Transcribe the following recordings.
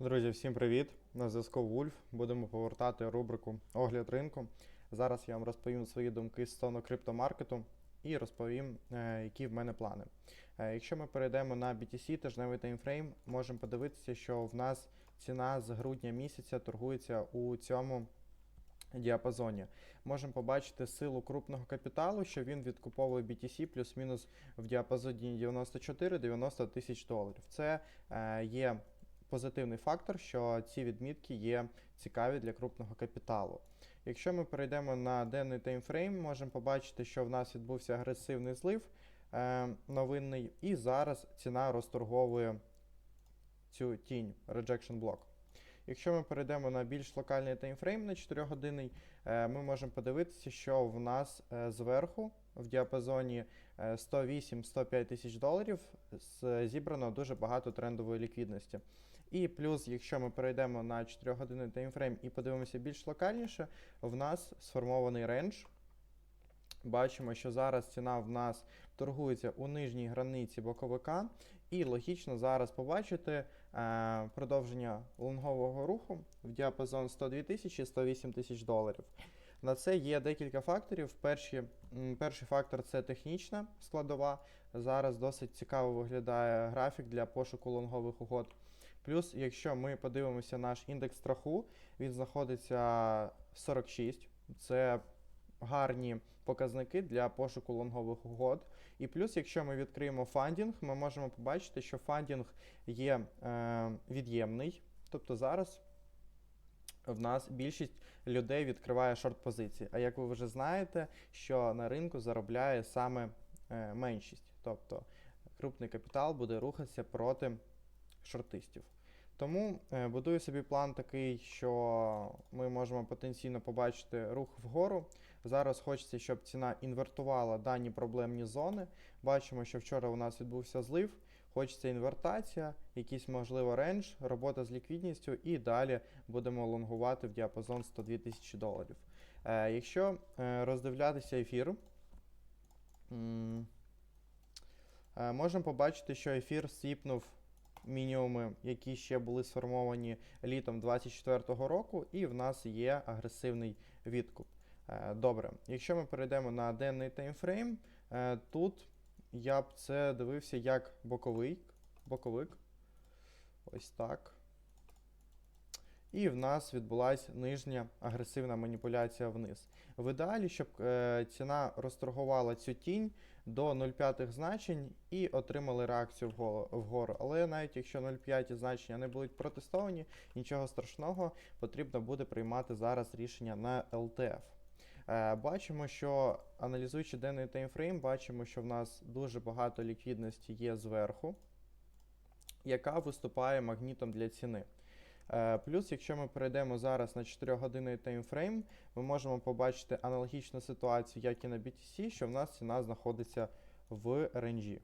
Друзі, всім привіт! На зв'язку Вульф. Будемо повертати рубрику Огляд ринку. Зараз я вам розповім свої думки стосовно криптомаркету і розповім, е, які в мене плани. Е, Якщо ми перейдемо на BTC, тижневий таймфрейм, можемо подивитися, що в нас ціна з грудня місяця торгується у цьому діапазоні. Можемо побачити силу крупного капіталу, що він відкуповує BTC плюс-мінус в діапазоні 94-90 тисяч доларів. Це е, є позитивний фактор, що ці відмітки є цікаві для крупного капіталу. Якщо ми перейдемо на денний таймфрейм, можемо побачити, що в нас відбувся агресивний злив е, новинний, і зараз ціна розторговує цю тінь rejection block. Якщо ми перейдемо на більш локальний таймфрейм на 4 годинний, е, ми можемо подивитися, що в нас е, зверху в діапазоні е, 108-105 тисяч доларів зібрано дуже багато трендової ліквідності. І плюс, якщо ми перейдемо на 4 годинний таймфрейм і подивимося більш локальніше, в нас сформований рендж. Бачимо, що зараз ціна в нас торгується у нижній границі боковика, і логічно зараз побачити е, продовження лонгового руху в діапазон 102 тисячі 108 тисяч доларів. На це є декілька факторів. Перші, перший фактор це технічна складова. Зараз досить цікаво виглядає графік для пошуку лонгових угод. Плюс, якщо ми подивимося наш індекс страху, він знаходиться 46. Це гарні показники для пошуку лонгових угод. І плюс, якщо ми відкриємо фандінг, ми можемо побачити, що фандінг є е, від'ємний. Тобто зараз в нас більшість людей відкриває шорт-позиції. А як ви вже знаєте, що на ринку заробляє саме е, меншість. Тобто крупний капітал буде рухатися проти шортистів. Тому е, будую собі план такий, що ми можемо потенційно побачити рух вгору. Зараз хочеться, щоб ціна інвертувала дані проблемні зони. Бачимо, що вчора у нас відбувся злив. Хочеться інвертація, якийсь можливо рендж, робота з ліквідністю, і далі будемо лонгувати в діапазон 102 тисячі доларів. Е, якщо е, роздивлятися ефір, е, можемо побачити, що ефір сіпнув мінімуми, які ще були сформовані літом 2024 року, і в нас є агресивний відкуп. Е, Добре, якщо ми перейдемо на денний таймфрейм, е, тут я б це дивився як боковий, боковик. Ось так. І в нас відбулася нижня агресивна маніпуляція вниз. В ідеалі, щоб е, ціна розторгувала цю тінь до 0,5 значень і отримали реакцію вгору. Але навіть якщо 0,5 значення не будуть протестовані, нічого страшного, потрібно буде приймати зараз рішення на LTF. Е, Бачимо, що аналізуючи денний таймфрейм, бачимо, що в нас дуже багато ліквідності є зверху, яка виступає магнітом для ціни. Е, Плюс, якщо ми перейдемо зараз на 4 годинний таймфрейм, ми можемо побачити аналогічну ситуацію, як і на BTC, що в нас ціна знаходиться в ренджі.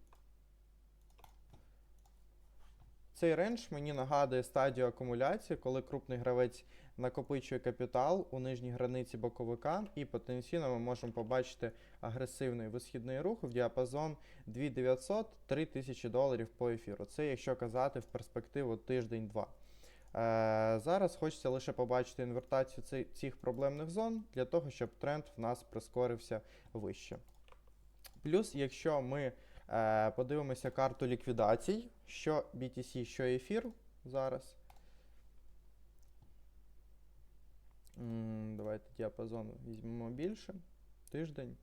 Цей рендж мені нагадує стадію акумуляції, коли крупний гравець накопичує капітал у нижній границі боковика, і потенційно ми можемо побачити агресивний висхідний рух в діапазон 2900-3000 доларів по ефіру. Це якщо казати в перспективу тиждень-два. Е, зараз хочеться лише побачити інвертацію цих проблемних зон для того, щоб тренд в нас прискорився вище. Плюс, якщо ми е, подивимося карту ліквідацій, що BTC, що ефір зараз. Давайте діапазон візьмемо більше. Тиждень,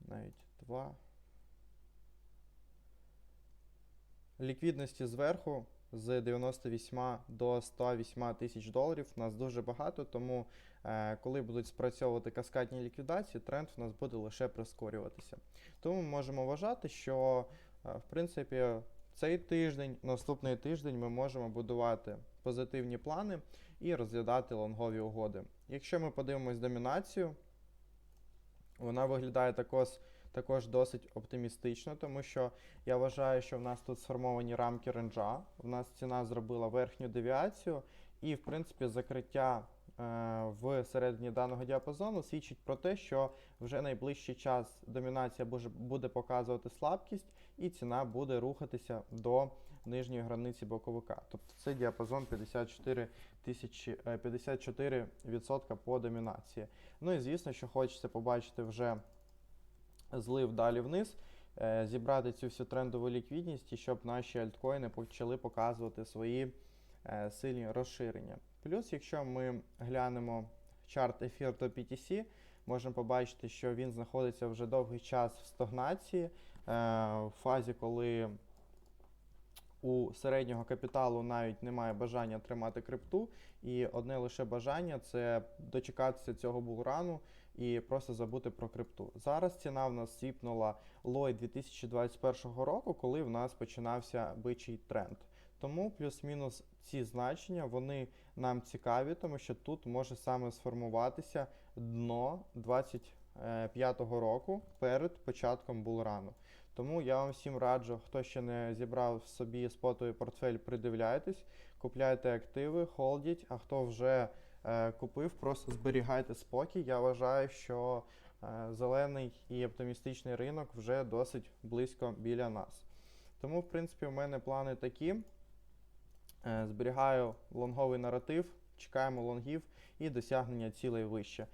навіть два. Ліквідності зверху з 98 до 108 тисяч доларів у нас дуже багато, тому е, коли будуть спрацьовувати каскадні ліквідації, тренд у нас буде лише прискорюватися. Тому ми можемо вважати, що е, в принципі цей тиждень, наступний тиждень ми можемо будувати позитивні плани і розглядати лонгові угоди. Якщо ми подивимось домінацію, вона виглядає також, також досить оптимістично, тому що я вважаю, що в нас тут сформовані рамки ренджа. В нас ціна зробила верхню девіацію, і, в принципі, закриття е, в середині даного діапазону свідчить про те, що вже найближчий час домінація буде, показувати слабкість, і ціна буде рухатися до нижньої границі боковика. Тобто це діапазон 54 тисячі, е, 54% по домінації. Ну і звісно, що хочеться побачити вже злив далі вниз, е, зібрати цю всю трендову ліквідність і щоб наші альткоїни почали показувати свої е, сильні розширення. Плюс, якщо ми глянемо чарт ефір до PTC, можемо побачити, що він знаходиться вже довгий час в стагнації, е, в фазі, коли у середнього капіталу навіть немає бажання тримати крипту, і одне лише бажання це дочекатися цього булрану і просто забути про крипту. Зараз ціна в нас сіпнула лой 2021 року, коли в нас починався бичий тренд. Тому плюс-мінус ці значення вони нам цікаві, тому що тут може саме сформуватися дно 25-го року перед початком булрану. Тому я вам всім раджу, хто ще не зібрав собі спотовий портфель, придивляйтесь, купляйте активи, холдіть, а хто вже е, купив, просто зберігайте спокій. Я вважаю, що е, зелений і оптимістичний ринок вже досить близько біля нас. Тому, в принципі, в мене плани такі. Е, Зберігаю лонговий наратив, чекаємо лонгів і досягнення цілей вище.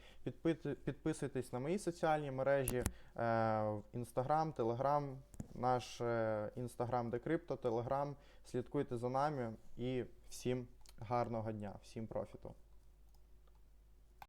Підписуйтесь на мої соціальні мережі, Інстаграм, Телеграм, наш Інстаграм Декрипто, Телеграм. Слідкуйте за нами і всім гарного дня, всім профіту.